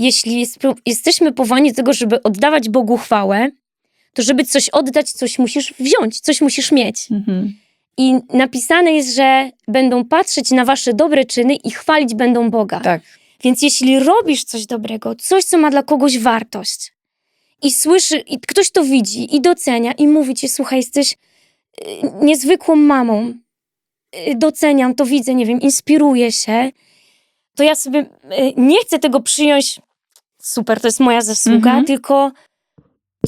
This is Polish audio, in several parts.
jeśli jest, jesteśmy powołani do tego, żeby oddawać Bogu chwałę, to żeby coś oddać, coś musisz wziąć, coś musisz mieć. Mhm. I napisane jest, że będą patrzeć na wasze dobre czyny i chwalić będą Boga. Tak. Więc jeśli robisz coś dobrego, coś, co ma dla kogoś wartość, i słyszy, i ktoś to widzi i docenia, i mówi ci, słuchaj, jesteś y, niezwykłą mamą, y, doceniam to, widzę, nie wiem, inspiruję się, to ja sobie y, nie chcę tego przyjąć, super, to jest moja zasługa, Mhm. tylko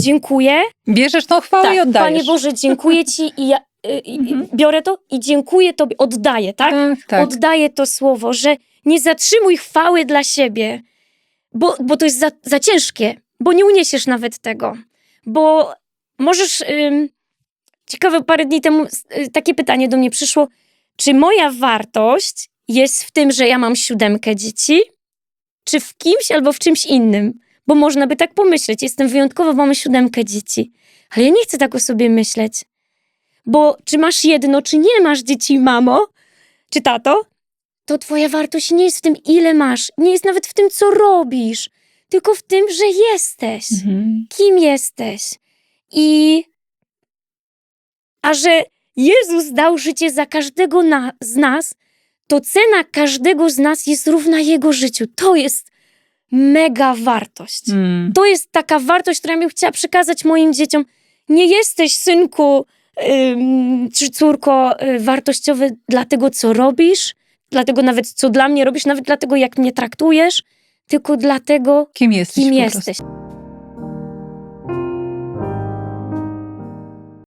dziękuję. Bierzesz tą chwałę i Tak, oddajesz. Panie Boże, dziękuję Ci i ja y, i- Mhm. biorę to i dziękuję Tobie, oddaję, tak? tak, tak. Oddaję to słowo, że nie zatrzymuj chwały dla siebie, bo, bo to jest za, za ciężkie, bo nie uniesiesz nawet tego. Bo możesz. Ym, ciekawe, parę dni temu y, takie pytanie do mnie przyszło. Czy moja wartość jest w tym, że ja mam siódemkę dzieci, czy w kimś albo w czymś innym? Bo można by tak pomyśleć, jestem wyjątkowa, mamy siódemkę dzieci. Ale ja nie chcę tak o sobie myśleć. Bo czy masz jedno, czy nie masz dzieci, mamo, czy tato, to twoja wartość nie jest w tym, ile masz, nie jest nawet w tym, co robisz, tylko w tym, że jesteś. Mhm. Kim jesteś? I a że Jezus dał życie za każdego na, z nas, to cena każdego z nas jest równa Jego życiu. To jest mega wartość. Mm. To jest taka wartość, którą ja bym chciała przekazać moim dzieciom. Nie jesteś, synku czy córko, y, wartościowy dla tego, co robisz, dlatego nawet, co dla mnie robisz, nawet dlatego, jak mnie traktujesz, tylko dlatego, Kim jesteś kim jesteś.